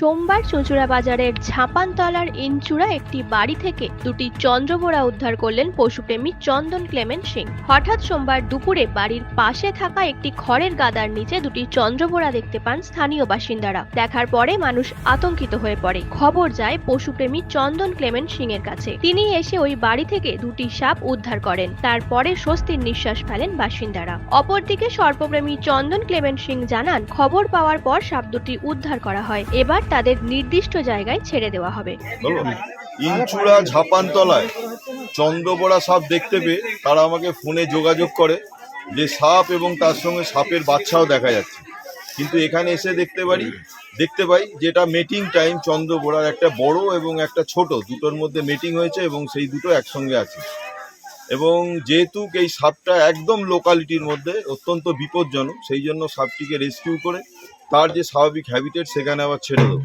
সোমবার চুঁচুড়া বাজারের ঝাপানতলার ইনচুড়া একটি বাড়ি থেকে দুটি চন্দ্রবোড়া উদ্ধার করলেন পশুপ্রেমী চন্দন ক্লেমেন্ট সিং। হঠাৎ সোমবার দুপুরে বাড়ির পাশে থাকা একটি খড়ের গাদার নিচে দুটি চন্দ্রবোড়া দেখতে পান স্থানীয় বাসিন্দারা। দেখার পরে মানুষ আতঙ্কিত হয়ে পড়ে। খবর যায় পশুপ্রেমী চন্দন ক্লেমেন্ট সিং এর কাছে। তিনি এসে ওই বাড়ি থেকে দুটি সাপ উদ্ধার করেন। তারপরে স্বস্তির নিঃশ্বাস ফেলেন বাসিন্দারা। অপরদিকে সর্পপ্রেমী চন্দন ক্লেমেন্ট সিং জানান, খবর পাওয়ার পর সাপ দুটি উদ্ধার করা হয়। এবার তাদের নির্দিষ্ট জায়গায় ছেড়ে দেওয়া হবে। বলো ইনচুড়া ঝাপানতলায় চন্দ্রবড়া সাপ দেখতে পেয়ে তারা আমাকে ফোনে যোগাযোগ করে যে সাপ এবং তার সঙ্গে সাপের বাচ্চাও দেখা যাচ্ছে। কিন্তু এখানে এসে দেখতে পারি, দেখতে পাই যেটা মেটিং টাইম চন্দ্রবোড়ার একটা বড় এবং একটা ছোট, দুটোর মধ্যে মিটিং হয়েছে এবং সেই দুটো একসঙ্গে আছে। এবং যেহেতু এই সাপটা একদম লোকালিটির মধ্যে অত্যন্ত বিপজ্জনক, সেই জন্য সাপটিকে রেস্কিউ করে তার যে স্বাভাবিক হ্যাবিটেট সেখানে আবার ছেড়ে দেবো।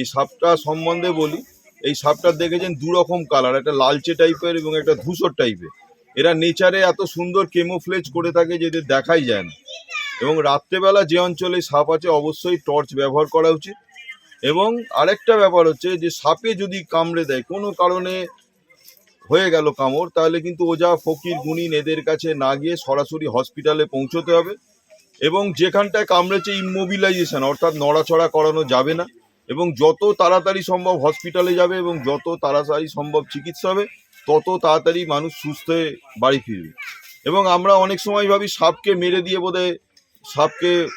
এই সাপটা সম্বন্ধে বলি, এই সাপটা দেখেছেন দু রকম কালার একটা লালচে টাইপের এবং একটা ধূসর টাইপের এরা নেচারে এত সুন্দর কেমোফ্লেজ করে থাকে যে এদের দেখাই যায় না। এবং রাত্রেবেলা যে অঞ্চলে সাপ আছে, অবশ্যই টর্চ ব্যবহার করা উচিত। এবং আরেকটা ব্যাপার হচ্ছে যে সাপে যদি কামড়ে দেয়, কোনো কারণে হয়ে গেল কামড়, তাহলে কিন্তু ওজা, ফকির, গুণিন এদের কাছে না গিয়ে সরাসরি হসপিটালে পৌঁছতে হবে। এবং যেখানটায় কামড়েছে ইমোবিলাইজেশন অর্থাৎ নড়াচড়া করানো যাবে না। এবং যত তাড়াতাড়ি সম্ভব হসপিটালে যাবে এবং যত তাড়াতাড়ি সম্ভব চিকিৎসা হবে, তত তাড়াতাড়ি মানুষ সুস্থ হয়ে বাড়ি ফিরবে। এবং আমরা অনেক সময় ভাবি সাপকে মেরে দিয়ে বোধহয় সাপকে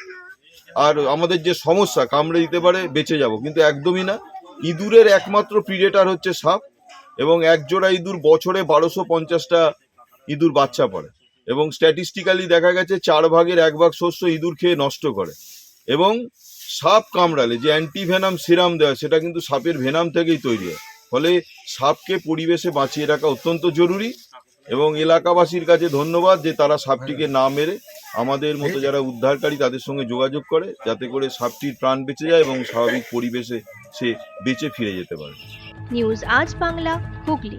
আর আমাদের যে সমস্যা, কামড়ে দিতে পারে, বেঁচে যাব। কিন্তু একদমই না। ইঁদুরের একমাত্র প্রিডেটার হচ্ছে সাপ এবং একজোড়া ইঁদুর বছরে বারোশো পঞ্চাশটা ইঁদুর বাচ্চা পড়ে। এবং স্ট্যাটিস্টিক্যালি দেখা গেছে চার ভাগের এক ভাগ শস্য ইঁদুর খেয়ে নষ্ট করে। এবং সাপ কামড়ালে, যে অ্যান্টিভেনাম সিরাম দেওয়া, সেটা কিন্তু সাপের ভেনাম থেকেই তৈরি হয়। ফলে সাপকে পরিবেশে বাঁচিয়ে রাখা অত্যন্ত জরুরি এবং এলাকাবাসীর কাছে ধন্যবাদ যে তারা সাপটিকে না মেরে আমাদের মতো যারা উদ্ধারকারী তাদের সঙ্গে যোগাযোগ করে, যাতে করে সাপটির প্রাণ বেঁচে যায় এবং স্বাভাবিক পরিবেশে সে বেঁচে ফিরে যেতে পারে। নিউজ আজ বাংলা, হুগলি।